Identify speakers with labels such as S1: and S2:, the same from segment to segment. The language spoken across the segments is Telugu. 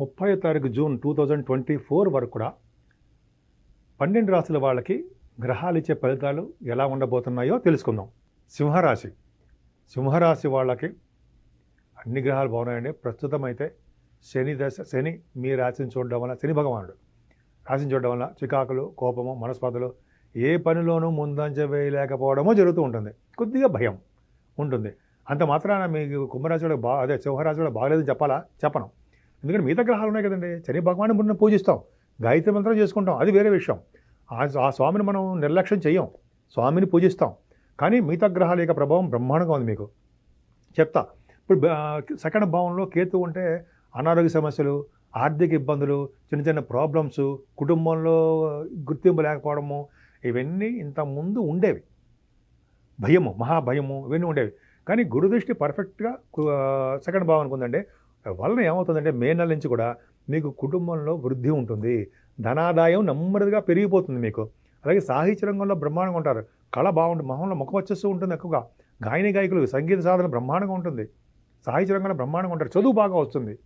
S1: ముప్పై తారీఖు June two thousand twenty four వరకు కూడా పన్నెండు రాశుల వాళ్ళకి గ్రహాలు ఇచ్చే ఫలితాలు ఎలా ఉండబోతున్నాయో తెలుసుకుందాం. సింహరాశి. సింహరాశి వాళ్ళకి అన్ని గ్రహాలు బాగున్నాయండి. ప్రస్తుతం అయితే శని దశ శని మీ రాశిని చూడడం వల్ల శని భగవానుడు రాశిని చూడడం వల్ల చికాకులు కోపము మనస్పర్ధలు ఏ పనిలోనూ ముందంజ వేయలేకపోవడమో జరుగుతూ ఉంటుంది. కొద్దిగా భయం ఉంటుంది. అంత మాత్రాన మీకు కుంభరాశి కూడా బా అదే సింహరాశి కూడా బాగలేదని చెప్పాలా? చెప్పను. ఎందుకంటే మిగతా గ్రహాలు ఉన్నాయి కదండి. శని భగవాన్ని మనం పూజిస్తాం. గాయత్రి మంత్రం చేసుకుంటాం. అది వేరే విషయం. ఆ స్వామిని మనం నిర్లక్ష్యం చెయ్యం. స్వామిని పూజిస్తాం. కానీ మిగతా గ్రహాల యొక్క ప్రభావం బ్రహ్మాండంగా ఉంది మీకు. చెప్తా. ఇప్పుడు సెకండ్ భావంలో కేతు ఉంటే అనారోగ్య సమస్యలు ఆర్థిక ఇబ్బందులు చిన్న చిన్న ప్రాబ్లమ్స్ కుటుంబంలో గుర్తింపు లేకపోవడము ఇవన్నీ ఇంతకుముందు ఉండేవి. భయము మహాభయము ఇవన్నీ ఉండేవి. కానీ గురు దృష్టి పర్ఫెక్ట్గా సెకండ్ భావం అనుకుందంటే వలన ఏమవుతుందంటే మే నెల నుంచి కూడా మీకు కుటుంబంలో వృద్ధి ఉంటుంది. ధనాదాయం నెమ్మదిగా పెరిగిపోతుంది మీకు. అలాగే సాహిత్య రంగంలో బ్రహ్మాండంగా ఉంటారు. కళ బాగుంటుంది. మొహంలో ముఖం వచ్చేస్తూ ఉంటుంది ఎక్కువగా. గాయని గాయకులు సంగీత సాధన బ్రహ్మాండంగా ఉంటుంది. సాహిత్య రంగంలో బ్రహ్మాండంగా ఉంటారు. చదువు బాగా వస్తుంది.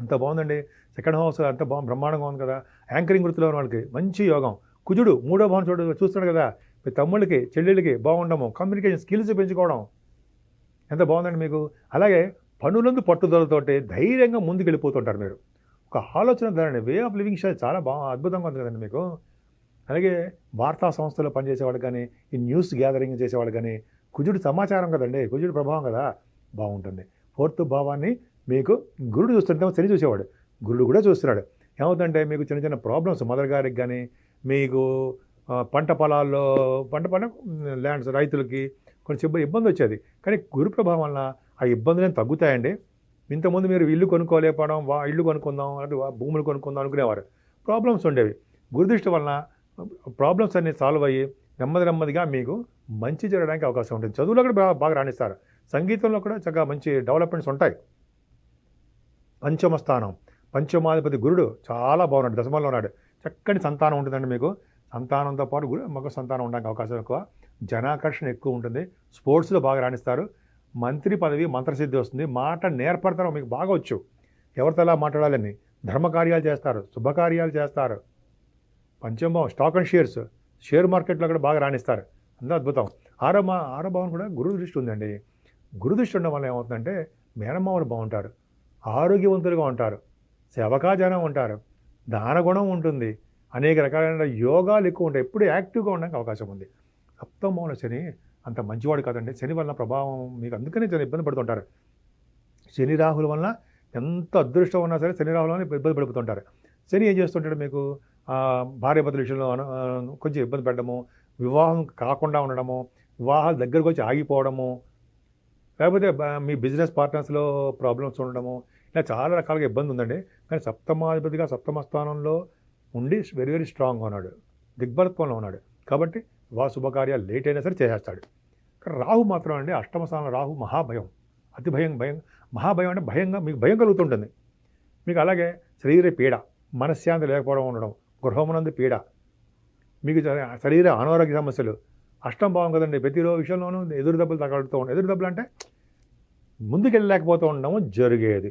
S1: అంత బాగుందండి. సెకండ్ హౌస్ అంత బా బ్రహ్మాండంగా ఉంది కదా. యాంకరింగ్ వృత్తిలో ఉన్న వాళ్ళకి మంచి యోగం. కుజుడు మూడో భవనం చూడ చూస్తాడు కదా. మీ తమ్ముళ్ళకి చెల్లెళ్ళకి బాగుండము. కమ్యూనికేషన్ స్కిల్స్ పెంచుకోవడం. ఎంత బాగుందండి మీకు. అలాగే పనులందు పట్టుదలతోటే ధైర్యంగా ముందుకు వెళ్ళిపోతుంటారు మీరు. ఒక ఆలోచన ధరని వే ఆఫ్ లివింగ్ స్టైల్ చాలా బాగా అద్భుతంగా ఉంది కదండి మీకు. అలాగే వార్తా సంస్థలో పనిచేసేవాడు కానీ ఈ న్యూస్ గ్యాదరింగ్ చేసేవాడు కానీ కుజుడు సమాచారం కదండి కుజుడు ప్రభావం కదా బాగుంటుంది. ఫోర్త్ భావాన్ని మీకు గురుడు చూస్తుంటే శని చూసేవాడు. గురుడు కూడా చూస్తున్నాడు. ఏమవుతుందంటే మీకు చిన్న చిన్న ప్రాబ్లమ్స్ మదర్ గారికి కానీ మీకు పంట పొలాల్లో పంట పంట ల్యాండ్స్ రైతులకి కొంచెం ఇబ్బంది వచ్చేది. కానీ గురు ప్రభావం వల్ల ఆ ఇబ్బందులు తగ్గుతాయండి. ఇంతకుముందు మీరు ఇల్లు కొనుక్కోలేకపోవడం వా ఇల్లు కొనుక్కుందాం అంటే వా- భూములు కొనుక్కుందాం అనుకునేవారు. ప్రాబ్లమ్స్ ఉండేవి. గురుదృష్టి వలన ప్రాబ్లమ్స్ అన్ని సాల్వ్ అయ్యి నెమ్మది నెమ్మదిగా మీకు మంచి జరగడానికి అవకాశం ఉంటుంది. చదువులో కూడా బాగా బాగా రాణిస్తారు. సంగీతంలో కూడా చక్కగా మంచి డెవలప్మెంట్స్ ఉంటాయి. పంచమ స్థానం. పంచమాధిపతి గురుడు చాలా బాగున్నాడు. దశమంలో ఉన్నాడు. చక్కని సంతానం ఉంటుందండి మీకు. సంతానంతో పాటు గురు మగ సంతానం ఉండడానికి అవకాశం ఎక్కువ. జనాకర్షణ ఎక్కువ ఉంటుంది. స్పోర్ట్స్లో బాగా రాణిస్తారు. మంత్రి పదవి మంత్రసిద్ధి వస్తుంది. మాట నేర్పడతారు మీకు బాగా వచ్చు. ఎవరితో ఎలా మాట్లాడాలని? ధర్మకార్యాలు చేస్తారు శుభకార్యాలు చేస్తారు. పంచమం స్టాక్ అండ్ షేర్స్ షేర్ మార్కెట్లో కూడా బాగా రాణిస్తారు. అంతా అద్భుతం. ఆరో మా ఆరో భావం కూడా గురు దృష్టి ఉందండి. గురు దృష్టి ఉండడం వల్ల ఏమవుతుందంటే మేనమామలు బాగుంటారు ఆరోగ్యవంతులుగా ఉంటారు సేవకాజనం ఉంటారు దానగుణం ఉంటుంది అనేక రకాలైన యోగాలు ఎక్కువ ఉంటాయి. ఎప్పుడు యాక్టివ్గా ఉండడానికి అవకాశం ఉంది. సప్తమౌన శని అంత మంచివాడు కాదండి. శని వలన ప్రభావం మీకు అందుకనే చాలా ఇబ్బంది పడుతుంటారు. శని రాహుల వలన ఎంత అదృష్టం ఉన్నా సరే శని రాహుల వలన ఇబ్బంది పడిపోతుంటారు. శని ఏం చేస్తుంటాడు మీకు? భార్య భర్తల విషయంలో కొంచెం ఇబ్బంది పెట్టడము వివాహం కాకుండా ఉండడము వివాహాలు దగ్గరకు వచ్చి ఆగిపోవడము లేకపోతే మీ బిజినెస్ పార్ట్నర్స్లో ప్రాబ్లమ్స్ ఉండడము ఇలా చాలా రకాలుగా ఇబ్బంది ఉందండి. కానీ సప్తమాధిపతిగా సప్తమ స్థానంలో ఉండి వెరీ వెరీ స్ట్రాంగ్గా ఉన్నాడు. దిగ్బలత్వంలో ఉన్నాడు. కాబట్టి వివాహ శుభకార్యాలు లేట్ అయినా సరే చేసేస్తాడు. రాహు మాత్రం అండి అష్టమ స్థానంలో రాహు మహాభయం. అతి భయం భయం మహాభయం అంటే భయంగా మీకు భయం కలుగుతుంటుంది. మీకు అలాగే శరీర పీడ మనశ్శాంతి లేకపోవడం ఉండడం గృహమునందు పీడ మీకు శరీర అనారోగ్య సమస్యలు అష్టం భావం కదండి ప్రతి విషయంలోనూ ఎదురు దెబ్బలు తగలుతూ ఉండడం. ఎదురు దెబ్బలు అంటే ముందుకెళ్ళలేకపోతూ ఉండడం జరిగేది.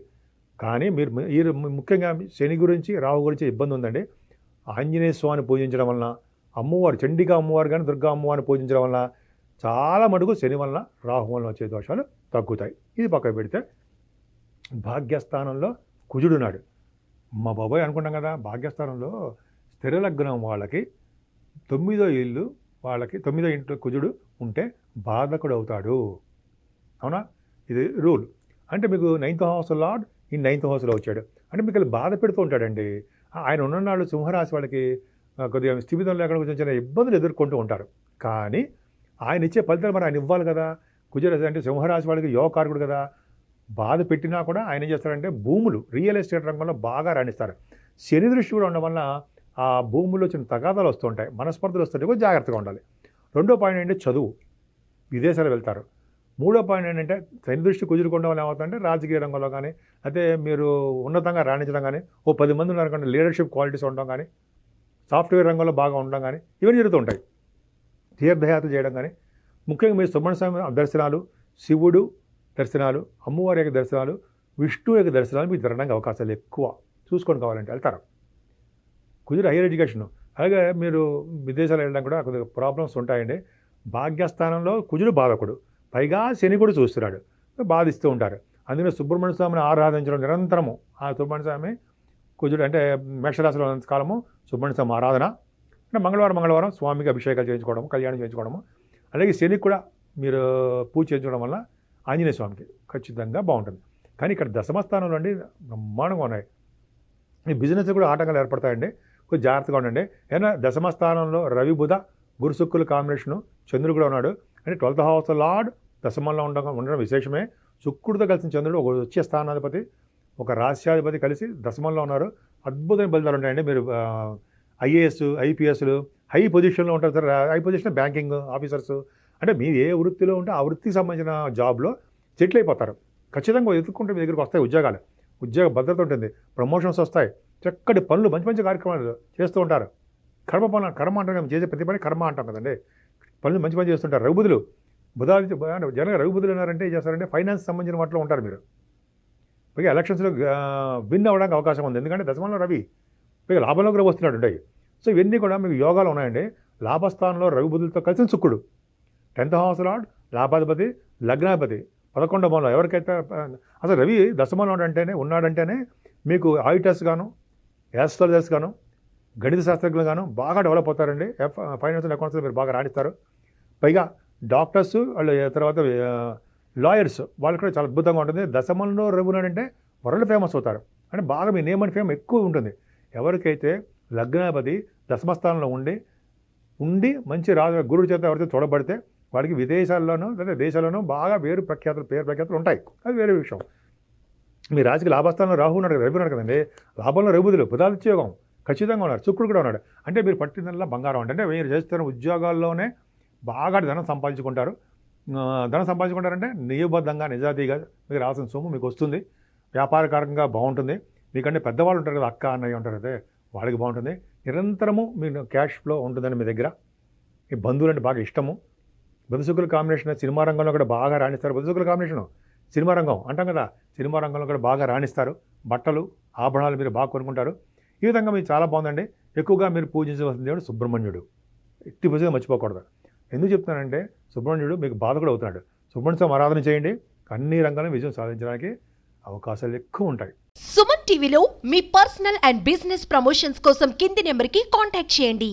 S1: కానీ మీరు మీరు ఈ ముఖ్యంగా శని గురించి రాహు గురించి ఇబ్బంది ఉందండి. ఆంజనేయ స్వామిని పూజించడం వలన అమ్మవారు చండిగా అమ్మవారు కానీ దుర్గా అమ్మవారిని పూజించడం వలన చాలా మటుకు శని వలన రాహు వలన వచ్చే దోషాలు తగ్గుతాయి. ఇది పక్కకు పెడితే భాగ్యస్థానంలో కుజుడున్నాడు మా బాబాయ్ అనుకుంటాం కదా భాగ్యస్థానంలో స్థిర లగ్నం వాళ్ళకి తొమ్మిదో ఇల్లు వాళ్ళకి తొమ్మిదో ఇంట్లో కుజుడు ఉంటే బాధకుడు అవుతాడు. అవునా? ఇది రూల్. అంటే మీకు నైన్త్ హౌస్ లార్డ్ ఈ నైన్త్ హౌస్లో వచ్చాడు. అంటే మీకు బాధ పెడుతూ ఉంటాడండి. ఆయన ఉన్ననాళ్ళు సింహరాశి వాళ్ళకి కొద్దిగా స్థిమితం లేకుండా కొంచెం చిన్న ఇబ్బందులు ఎదుర్కొంటూ ఉంటారు కానీ ఆయన ఇచ్చే ఫలితాలు మరి ఆయన ఇవ్వాలి కదా. కుజరాశి అంటే సింహరాశి వాళ్ళకి యోగకారకుడు కదా. బాధ పెట్టినా కూడా ఆయన ఏం చేస్తారంటే భూములు రియల్ ఎస్టేట్ రంగంలో బాగా రాణిస్తారు. శని దృష్టి కూడా ఉండడం వల్ల ఆ భూముల్లో చిన్న తగాదాలు వస్తుంటాయి మనస్పర్ధలు వస్తుంటే కూడా జాగ్రత్తగా ఉండాలి. రెండో పాయింట్ ఏంటంటే చదువు. విదేశాలు వెళ్తారు. మూడో పాయింట్ ఏంటంటే శని దృష్టి కుదురుకోవడం వల్ల ఏమవుతుందంటే రాజకీయ రంగంలో కానీ అయితే మీరు ఉన్నతంగా రాణించడం కానీ ఓ పది మంది ఉన్నారు కానీ లీడర్షిప్ క్వాలిటీస్ ఉండడం కానీ సాఫ్ట్వేర్ రంగంలో బాగా ఉండడం కానీ ఇవన్నీ జరుగుతుంటాయి తీర్థయాత్ర చేయడం కానీ. ముఖ్యంగా మీరు సుబ్రహ్మణ్య స్వామి దర్శనాలు శివుడు దర్శనాలు అమ్మవారి యొక్క దర్శనాలు విష్ణు యొక్క దర్శనాలు మీకు జరగడానికి అవకాశాలు ఎక్కువ. చూసుకొని కావాలంటే వెళ్తారు. కుదిరి హైయర్ ఎడ్యుకేషన్. అలాగే మీరు విదేశాలు వెళ్ళడం కూడా కొద్దిగా ప్రాబ్లమ్స్ ఉంటాయండి. భాగ్యస్థానంలో కుజుడు బాధకుడు. పైగా శని కూడా చూస్తున్నాడు. బాధిస్తూ ఉంటారు. అందుకని సుబ్రహ్మణ్య స్వామిని ఆరాధించడం నిరంతరము. ఆ సుబ్రహ్మణ్య స్వామి కుజుడు అంటే మేషరాశిలో కాలము సుబ్రహ్మణ్య స్వామి ఆరాధన అంటే మంగళవారం మంగళవారం స్వామికి అభిషేకాలు చేయించుకోవడము కళ్యాణం చేయించుకోవడము. అలాగే శనికి కూడా మీరు పూజ చేయించడం వల్ల ఆంజనేయ స్వామికి ఖచ్చితంగా బాగుంటుంది. కానీ ఇక్కడ దశమ స్థానంలో అండి బ్రహ్మాండంగా ఉన్నాయి. ఈ బిజినెస్ కూడా ఆటంకాలు ఏర్పడతాయండి. కొంచెం జాగ్రత్తగా ఉండండి. ఏదైనా దశమ స్థానంలో రవి బుధ గురు శుక్రుల కాంబినేషను చంద్రుడు కూడా ఉన్నాడు. అంటే ట్వెల్త్ హౌస్ లార్డ్ దశమంలో ఉండడం ఉండడం విశేషమే. శుక్రుడితో కలిసిన చంద్రుడు ఒక వచ్చే స్థానాధిపతి. ఒక రాష్ట్రాధిపతి కలిసి దశమంలో ఉన్నారు. అద్భుతమైన ఫలితాలు ఉంటాయండి. మీరు ఐఏఎస్ ఐపీఎస్లు హై పొజిషన్లో ఉంటారు sir. High position banking officers. అంటే మీరు ఏ వృత్తిలో ఉంటే ఆ వృత్తికి సంబంధించిన జాబ్లో సెటిల్ అయిపోతారు. ఖచ్చితంగా ఎదుర్కొంటే మీ దగ్గరికి వస్తాయి ఉద్యోగాలు. ఉద్యోగ భద్రత ఉంటుంది. ప్రమోషన్స్ వస్తాయి. చక్కటి పనులు మంచి మంచి కార్యక్రమాలు చేస్తూ ఉంటారు. కర్మ పనులు కర్మ అంటాం కదా, చేసే ప్రతి పని కర్మ అంటాం కదండి. పనులు మంచి మంచి చేస్తుంటారు. రఘుబుధులు బుధాది జనగా రఘుబుధులు ఉన్నారంటే ఏం చేస్తారంటే ఫైనాన్స్ సంబంధించిన వాటిలో ఉంటారు మీరు. పైగా ఎలక్షన్స్లో విన్ అవ్వడానికి అవకాశం ఉంది. ఎందుకంటే దశమంలో రవి పైగా లాభంలో కూడా వస్తున్నాడు ఉంటాయి. సో ఇవన్నీ కూడా మీకు యోగాలు ఉన్నాయండి. లాభస్థానంలో రవి బుద్ధులతో కలిసిన శుక్రుడు. టెన్త్ హౌస్ లాడ్ లాభాధిపతి లగ్నాధిపతి. పదకొండవ మూలం ఎవరికైతే అసలు రవి దశమంలో అంటేనే ఉన్నాడంటేనే మీకు ఆడిటర్స్ గాను యాస్ట్రాలజర్స్ గాను గణిత శాస్త్రజ్ఞులు గాను బాగా డెవలప్ అవుతారండి. ఎఫ్ ఫైనాన్షియల్ అకౌంట్స్లో మీరు బాగా రాణిస్తారు. పైగా డాక్టర్స్ వాళ్ళ తర్వాత లాయర్స్ వాళ్ళు కూడా చాలా అద్భుతంగా ఉంటుంది. దశమంలో రవి అంటే వరల్డ్ ఫేమస్ అవుతారు. అంటే బాగా మీ నేమ్ అండ్ ఫేమ్ ఎక్కువ ఉంటుంది. ఎవరికైతే లగ్నాధిపతి దశమస్థానంలో ఉండి ఉండి మంచి రాజు గురుడు చేత ఎవరైతే చూడబడితే వాడికి విదేశాల్లోనూ లేదా దేశాల్లోనూ బాగా వేరు ప్రఖ్యాతులు పేరు ప్రఖ్యాతులు ఉంటాయి. అది వేరే విషయం. మీ రాజకీయ లాభస్థానంలో రాహు ఉన్నాడు కదా రవి ఉన్నాడు కదండి. లాభంలో రఘుబుధులు ఉద్యోగం ఖచ్చితంగా ఉన్నాడు శుక్రుడు కూడా ఉన్నాడు. అంటే మీరు పట్టిందల్లా బంగారం. అంటే అంటే మీరు చేస్తున్న ఉద్యోగాల్లోనే బాగా ధనం సంపాదించుకుంటారు. ధనం సంపాదించుకుంటారంటే నియబద్ధంగా నిజాతీగా మీకు రాసిన సొమ్ము మీకు వస్తుంది. వ్యాపారకారకంగా బాగుంటుంది. మీకంటే పెద్దవాళ్ళు ఉంటారు కదా అక్క అన్నయ్య ఉంటారు కదా వాళ్ళకి బాగుంటుంది. నిరంతరము మీకు క్యాష్ ఫ్లో ఉంటుందండి మీ దగ్గర. ఈ బంధువులు అంటే బాగా ఇష్టము. బతుసుకుల కాంబినేషన్ సినిమా రంగంలో కూడా బాగా రాణిస్తారు. బతుసుకుల కాంబినేషన్ సినిమా రంగం అంటాం కదా సినిమా రంగంలో కూడా బాగా రాణిస్తారు. బట్టలు ఆభరణాలు మీరు బాగా కొనుక్కుంటారు. ఈ విధంగా మీరు చాలా బాగుందండి. ఎక్కువగా మీరు పూజించవలసిన దేవుడు సుబ్రహ్మణ్యుడు. ఎట్టి పూజగా మర్చిపోకూడదు. ఎందుకు చెప్తున్నానంటే సుబ్రహ్మణ్యుడు మీకు బాధ కూడా అవుతున్నాడు. సుబ్రహ్మణ్య స్వామి ఆరాధన చేయండి. అన్ని రంగాలను విజయం సాధించడానికి అవకాశాలు ఎక్కువ ఉంటాయి.
S2: సుమన్ టీవీలో మీ పర్సనల్ అండ్ బిజినెస్ ప్రమోషన్స్ కోసం కింది నెంబర్కి కాంటాక్ట్ చేయండి.